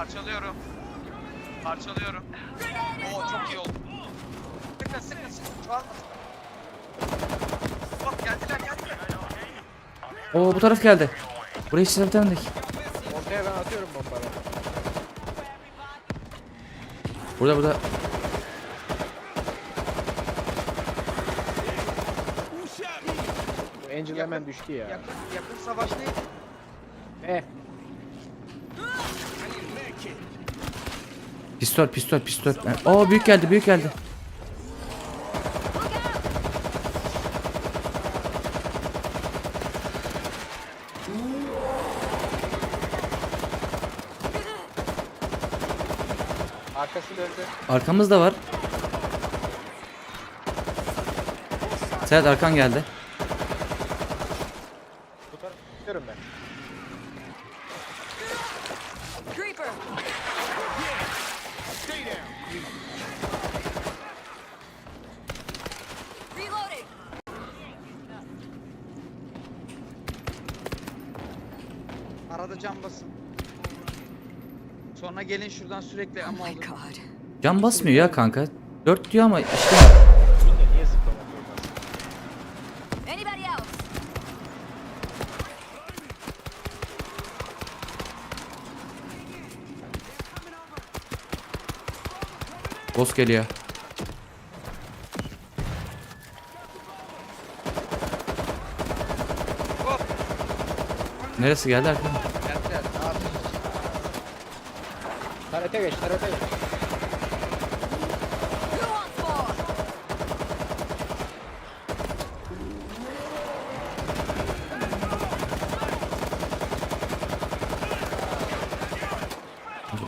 Parçalıyorum. Parçalıyorum. Oo çok iyi oldu. Sıkın sıkın sıkın. Çoğalmasın. Bak geldiler geldiler. Oo bu taraf geldi. Hiç denedik. Ortaya ben atıyorum bombaları. Burada burada. Bu Angel hemen düştü ya. Yakın, yakın savaş neydi? Ne? Pistol pistol pistol. Oo büyük geldi büyük geldi. Arkası döndü. Arkamızda var. Serhat arkan geldi. Bu tarafa tutuyorum ben. Creeper! Reloading! Arada cam basın. Sonra gelin şuradan sürekli Oh ama god. Can basmıyor ya kanka. 4 diyor ama işte boss geliyor. Neresi geldi arkadan? Geldiler. Ne yapayım? Tarete geç, tarete geç.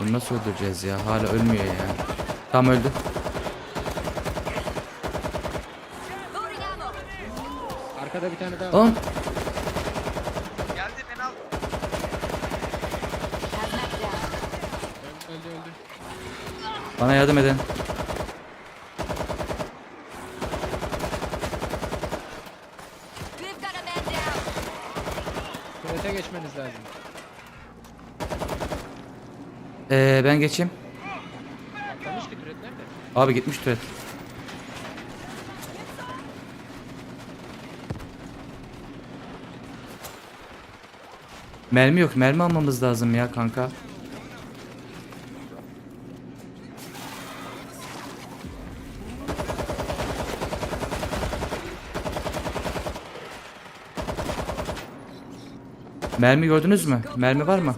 Bunu nasıl öldüreceğiz ya? Hala ölmüyor ya. Tam öldü. Arkada bir tane daha var. Oğlum Geldi beni al. Hazmat down. Öldü, öldü, öldü. Bana yardım edin. Tarete geçmeniz lazım. Ee, ben geçeyim. Atlamış ki türet nerede? Abi gitmiş tuvalet. Mermi yok. Mermi almamız lazım ya kanka. Mermi gördünüz mü? Mermi var mı?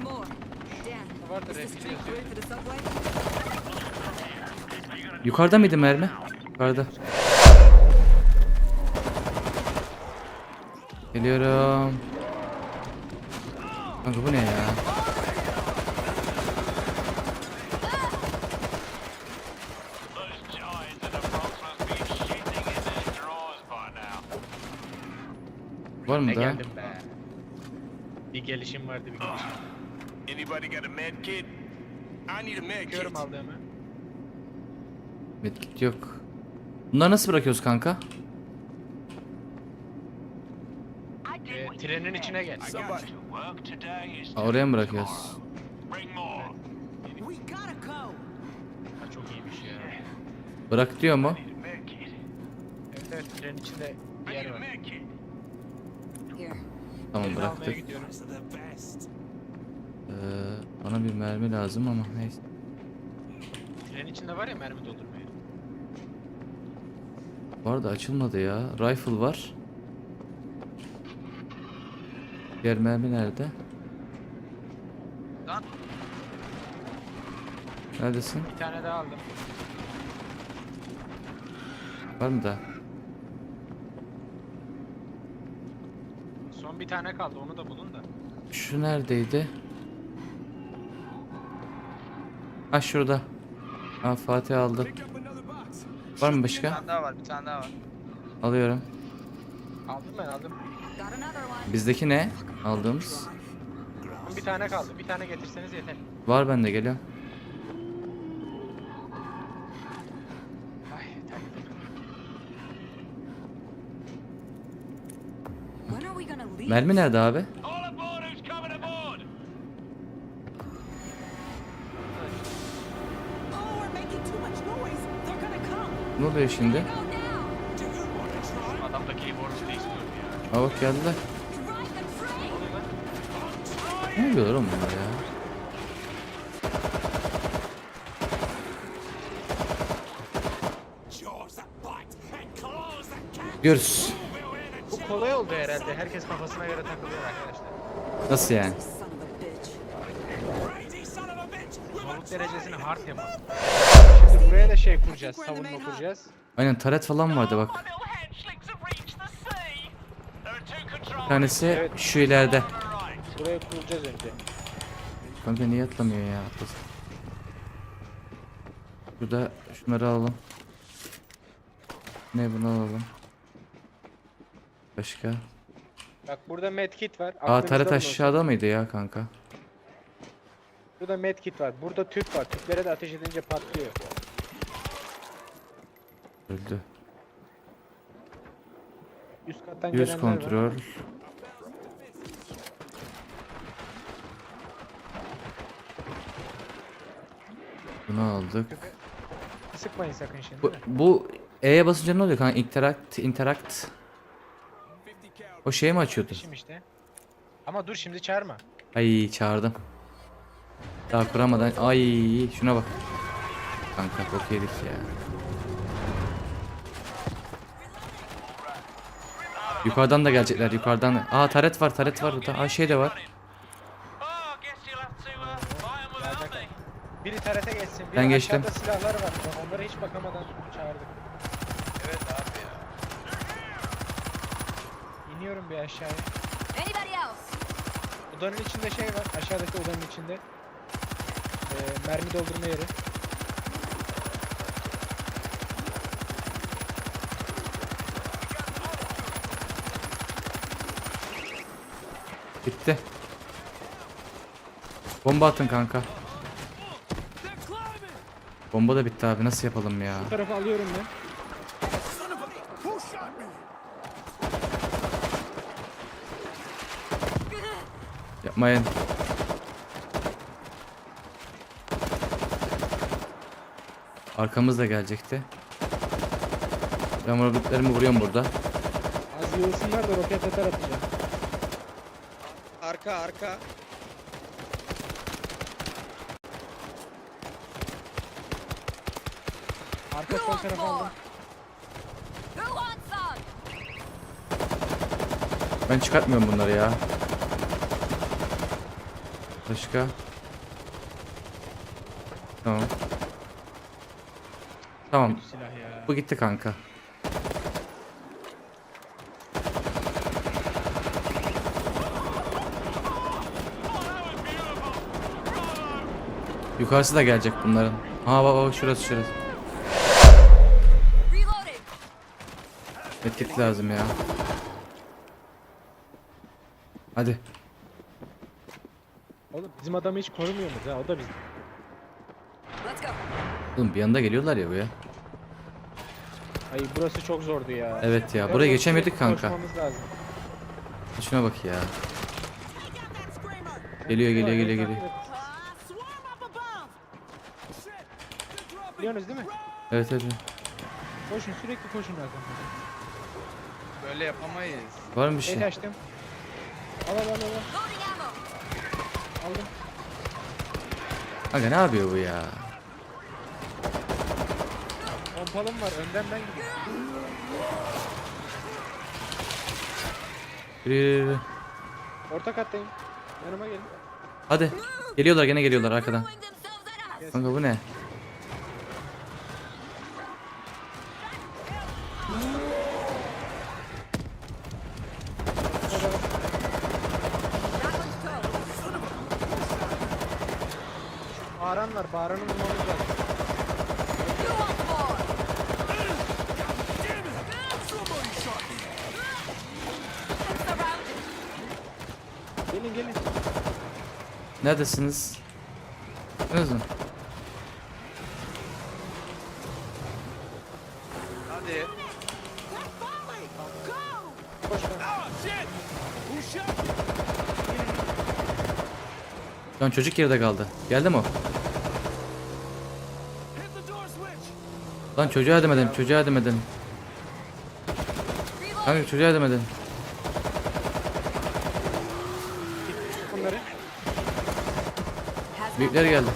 Yukarıda mıydı mermi? Yukarıda. Geliyorum. Kanka bu ne ya? Var mı daha? Bir gelişim vardı bir gelişim. Anybody got a med kit? I need a med kit. Bakıyorum aldığımı. Medkit yok. Bunları nasıl bırakıyoruz kanka? Ee, trenin içine gel. Ha, oraya mı bırakıyoruz? bring more. Ha, çok iyiymiş ya. Bırak diyor mu? Need a med kit. Evet evet trenin içinde bir yer var. Here. Tamam bıraktık. Ee, bana bir mermi lazım ama neyse. Trenin içinde var ya mermi doldurmaya. Bu arada açılmadı ya. Rifle var. Diğer mermi nerede? Lan Neredesin? Bir tane daha aldım. Var mı daha? Son bir tane kaldı onu da bulun da. Şu neredeydi? Ha şurada. Ha Fatih aldı. Var mı bir başka? tane daha var bir tane daha var. Alıyorum. Aldım ben aldım. Got another one. Bizdeki ne? Aldığımız. Son Bir tane kaldı. Bir tane getirseniz yeter. Var bende geliyor. Mermi nerede abi? Ne oluyor şimdi? Aa bak geldiler. Ne yapıyorlar oğlum bunlar ya? Görüş. Oldu herhalde. Herkes kafasına göre takılıyor arkadaşlar. Nasıl yani? Zorluk derecesini hard yapalım. Şimdi buraya da şey kuracağız. Savunma kuracağız. Aynen taret falan vardı bak. Bir tanesi Evet. şu ileride. Buraya kuracağız önce. Kanka niye atlamıyor ya? Atlasın. Şurada şunları alalım. Ne bunu alalım. Başka. Bak burada medkit var. Aa Aklınızda taret bulunsun. aşağıda mıydı ya kanka? Burada medkit var. Burada tüp var. Tüplere de ateş edince patlıyor. Öldü. Üst kattan Yüz gelenler kontrol. var. Bunu aldık. Sıkmayın sakın şimdi. Bu, bu E'ye basınca ne oluyor kanka? Interact, interact. O şey mi açıyordu? İşim işte. Ama dur şimdi çağırma. Ay çağırdım. Daha kuramadan. Ay şuna bak. Kanka bok yedik ya. Yukarıdan da gelecekler yukarıdan. Aa taret var taret var burada. Aa şey de var. Biri TRT geçsin. Biri Ben geçtim. aşağıda silahlar var. Onlara hiç bakamadan çağırdık. Evet abi ya. İniyorum bir aşağıya. Anybody else? Odanın içinde şey var. Aşağıdaki odanın içinde. Ee, mermi doldurma yeri. Bitti. Bomba atın kanka. Bomba da bitti abi nasıl yapalım ya? Bu tarafa alıyorum ben. Yapmayın. Arkamız da gelecekti. Ben robotlarımı vuruyorum burada. Az yığılsınlar da roket atar atacağım. Arka arka. Arka sol tarafa aldım. Ben çıkartmıyorum bunları ya. Başka. Tamam. Tamam. Silah ya. Bu gitti kanka. Yukarısı da gelecek bunların. Aa bak bak şurası şurası. Medkit lazım ya. Hadi. Oğlum bizim adamı hiç korumuyor muyuz ha? O da bizim. Let's go. Oğlum bir yanda geliyorlar ya buraya. Ay burası çok zordu ya. Evet ya buraya geçemedik kanka. Koşmamız lazım. Şuna bak ya. Geliyor geliyor geliyor geliyor. Biliyorsunuz değil mi? Evet evet. Koşun sürekli koşun arkamda. Böyle yapamayız. Var mı bir şey? Evet açtım. Al al al al. Aldım. Aga ne yapıyor bu ya? Pompalım var. Önden ben gidiyorum. Yürü yürü yürü. Orta kattayım. Yanıma gelin. Hadi. Geliyorlar gene geliyorlar arkadan. Kanka bu ne? That one's towed. Bağıran var. Bağıranı vurmamız lazım. Who wants more? I'm surrounded. Gelin gelin. Neredesiniz? Mü? Hadi. Lan. Çocuk geride kaldı. Geldi mi o? Lan çocuğa yardım edelim çocuğa yardım edelim. Kanka çocuğa yardım edelim. Bunları. Büyükler geldi.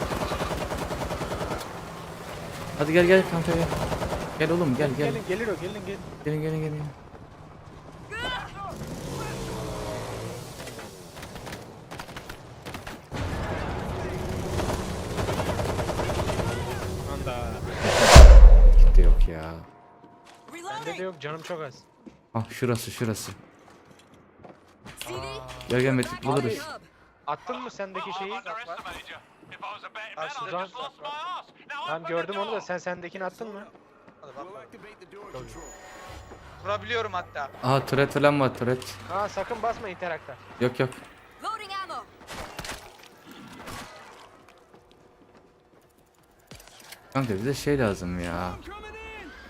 Hadi gel gel kanka gel. Gel oğlum gel gel. Gelin gelir o gelin gelin. Gelin gelin gelin. Anda. Gitti yok ya. Bende de yok canım çok az. Ah şurası şurası. CD. Gel gel Metin buluruz. Attın mı sendeki şeyi? I underestimated you. If I was a betting man, I'd Karşıdan- have just lost my ass. Now Tamam gördüm onu da sen sendekini attın mı? Hadi bak. Kurabiliyorum hatta. Aha turret falan var turret. Ha sakın basma interakta. Yok yok. Kanka bize şey lazım ya.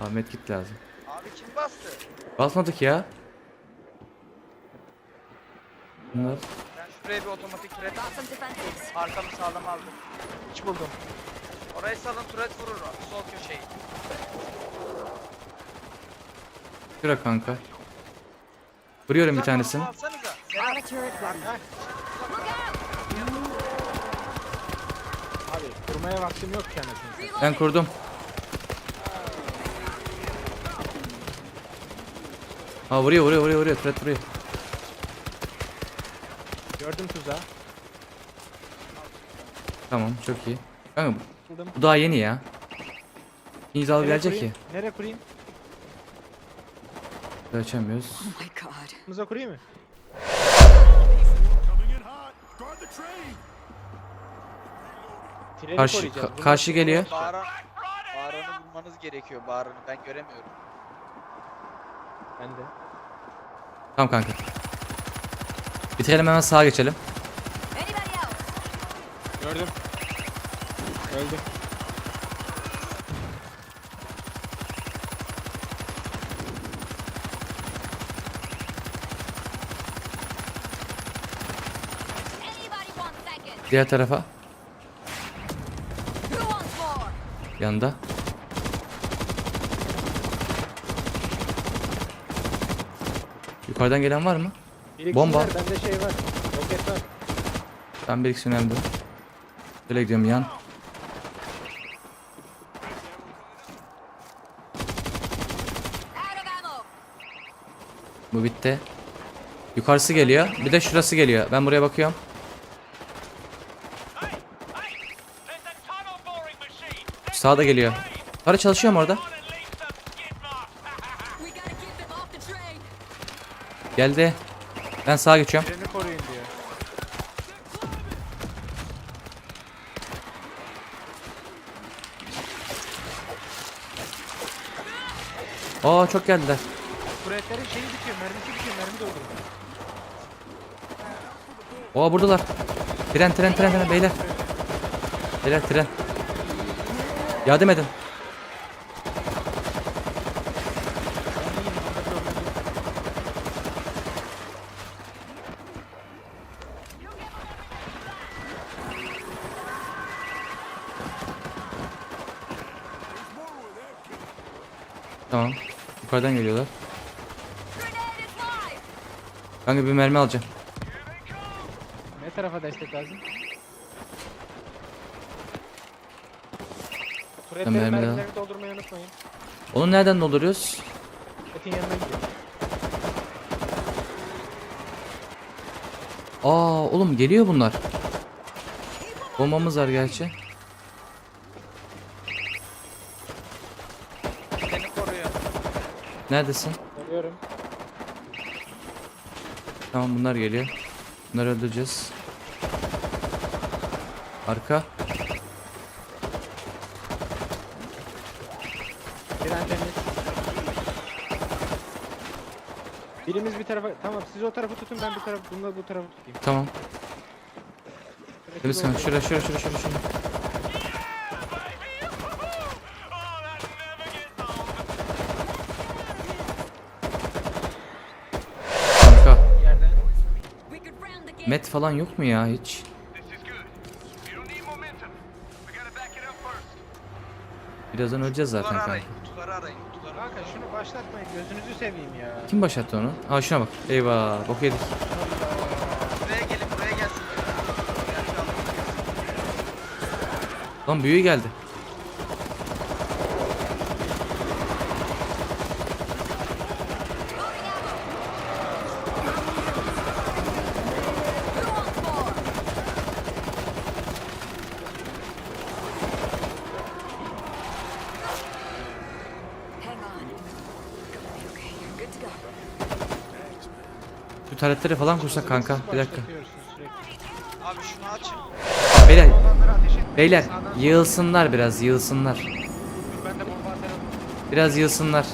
Ahmet git lazım. Abi kim bastı? Basmadık ya. Bunlar. Ben şuraya bir otomatik turret arkamı sağlam aldım. Hiç buldum. Orayı salın turret vurur o. Sol köşeyi. Şura kanka. Vuruyorum bir tanesini. Alsanıza. Look out. Abi durmaya vaktim yok satayım. Ben kurdum. Ha vuruyor vuruyor vuruyor vuruyor. Turret vuruyor. Gördüm tuzağı. Tamam çok iyi. Kanka Buldum. bu daha yeni ya. İkinci dal Nereye gelecek ki. kurayım? Nereye kurayım? Açamıyoruz. Oh my god. Muza kurayım mı? Treni Karşı koruyacağız. ka- Bunu- karşı geliyor. Bağıran, bağıranı bulmanız gerekiyor. Bağıranı ben göremiyorum. Ben de. Tamam kanka. Bitirelim hemen sağa geçelim. Gördüm. Second? Diğer tarafa. Yanında. Yukarıdan gelen var mı? Bir Bomba. var, Bende şey var. Roket var. Ben bir ikisi önemli. Şöyle gidiyorum yan. Bu bitti. Yukarısı geliyor. Bir de şurası geliyor. Ben buraya bakıyorum. Sağda geliyor. Para çalışıyor mu orada? Geldi. Ben sağa geçiyorum. Treni koruyun diyor. Aa çok geldiler. Kuretlerin şeyi bitiyor. Mermisi bitiyor. Mermi dolduruyor. Aa buradalar. Tren tren tren tren beyler. Beyler tren. Yardım edin. Tamam. Yukarıdan geliyorlar. Kanka bir mermi alacağım. Ne tarafa destek lazım? Kuretlerin mermi mermilerini doldurmayı unutmayın. Onu nereden dolduruyoruz? Etin yanına gidiyor. Aa oğlum geliyor bunlar. Bombamız var gerçi. Seni koruyor. Neredesin? Görüyorum. Tamam bunlar geliyor. Bunları öldüreceğiz. Arka. Tren temiz. Birimiz bir tarafa... Tamam siz o tarafı tutun ben bir taraf... Bununla bu tarafı tutayım. Tamam. Temiz kanka. Şura şura şura şura şura. Met falan yok mu ya hiç? Birazdan öleceğiz zaten kanka. Kanka şunu başlatmayın gözünüzü seveyim ya. Kim başlattı onu? Aa şuna bak. Eyvah bok yedik. Buraya gelin buraya gelsin. Lan büyü geldi. Şu taretleri falan kursak kanka. Bir dakika. Abi şunu açın. Beyler, beyler yığılsınlar biraz yığılsınlar. Biraz yığılsınlar.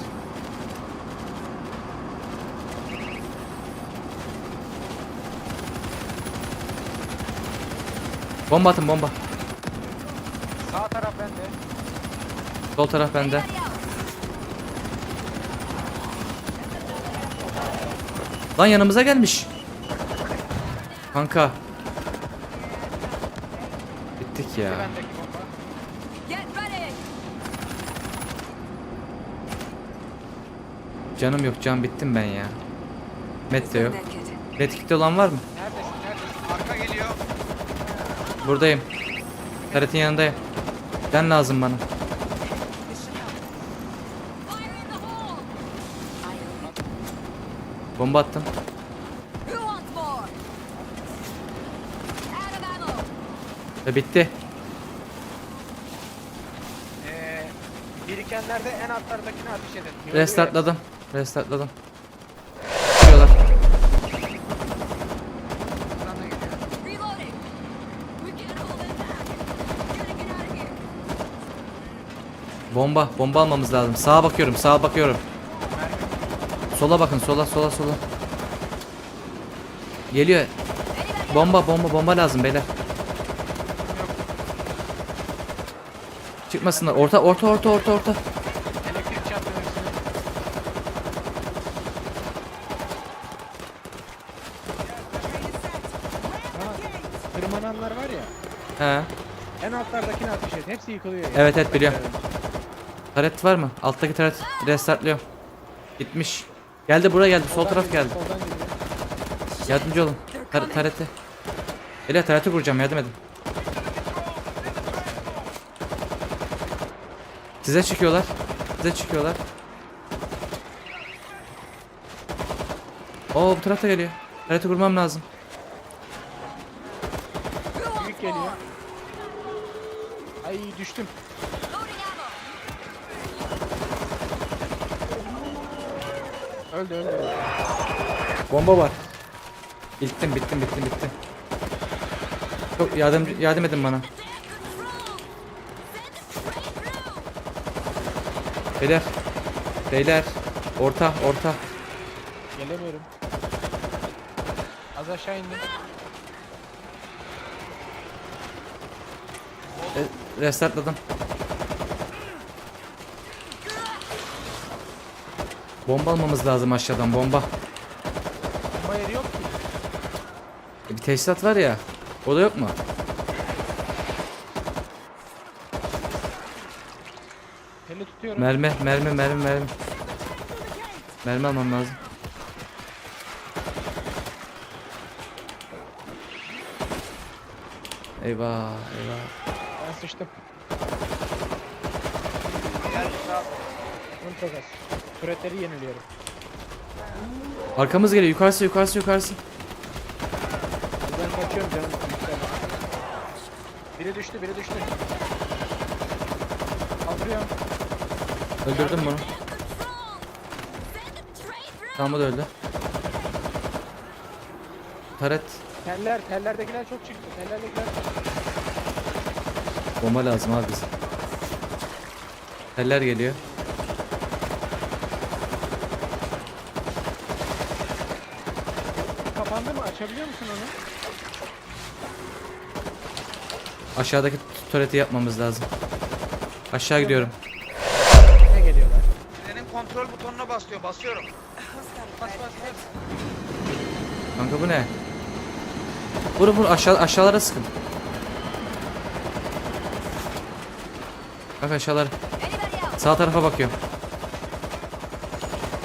Bomba atın bomba. Sağ taraf bende. Sol taraf bende. Anybody else? Lan yanımıza gelmiş. Kanka. Bittik ya. Canım yok can bittim ben ya. Met de yok. Medkit. Olan var mı? Arka geliyor. Buradayım. Taretin yanındayım. Can lazım bana. Fire in the hole. Bomba attım. Ve bitti. Ee, birikenlerde en altlardakini ateş edin. Restartladım. Restartladım. Çıkıyorlar. Buradan da geliyor. Bomba. Bomba almamız lazım. Sağa bakıyorum. Sağa bakıyorum. Sola bakın. Sola sola sola. Geliyor. Bomba bomba bomba lazım beyler. Çıkmasınlar. Orta orta orta orta orta. Elektrik çarptı tırmananlar var ya. He. En altlardakini ateş et. Hepsi yıkılıyor. yani. Evet, evet, biliyorum. Taret var mı? Alttaki taret restartlıyorum. Gitmiş. Geldi buraya geldi. Sol taraf geldi. Yardımcı olun. Tar tarete. Beyler tarete kuracağım yardım edin. Size çıkıyorlar. Size çıkıyorlar. Oo bu tarafta geliyor. Tarete kurmam lazım. Bomba var. Bittim bittim bittim bittim. Çok yardım yardım edin bana. Beyler. Beyler. Orta orta. Gelemiyorum. Az aşağı indim. E, restartladım. Bomba almamız lazım aşağıdan. Bomba yeri yok ki. E, bir tesisat var ya. O da yok mu? Eli tutuyorum. Mermi mermi mermi mermi. Mermi almam lazım. Eyvah eyvah. Ben sıçtım. Gel sağ. Türetleri yeniliyorum. Arkamız geliyor yukarısı yukarısı yukarısı. Ben kaçıyorum canım. Biri düştü, biri düştü. Kaldırıyorum. Öldürdüm bunu. Tamam da öldü. Taret. Teller, tellerdekiler çok çıktı. Tellerdekiler Bomba lazım abi bize. Teller geliyor. kapandı mı? Açabiliyor musun onu? Aşağıdaki tureti yapmamız lazım. Aşağı gidiyorum. Ne geliyorlar? Senin kontrol butonuna basıyor. Basıyorum. Bas bas bas. Kanka bu ne? Vur vur aşağı aşağılara sıkın. Kanka aşağılara. Sağ tarafa bakıyorum.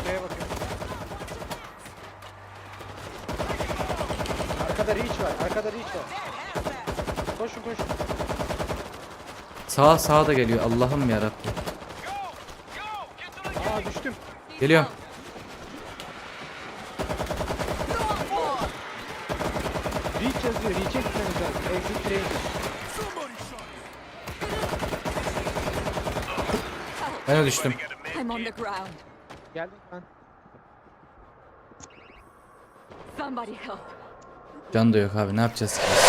Buraya bakıyorum. Arkada reach var. Arkada reach var. Koşun. Sağ sağa da geliyor. Allah'ım ya Aa düştüm. Geliyorum. Reach yazıyor. Reach'e gitmemiz lazım. Exit train. Ben de düştüm. I'm on the ground. Geldim ben. Somebody help. Can da yok abi ne yapacağız ki?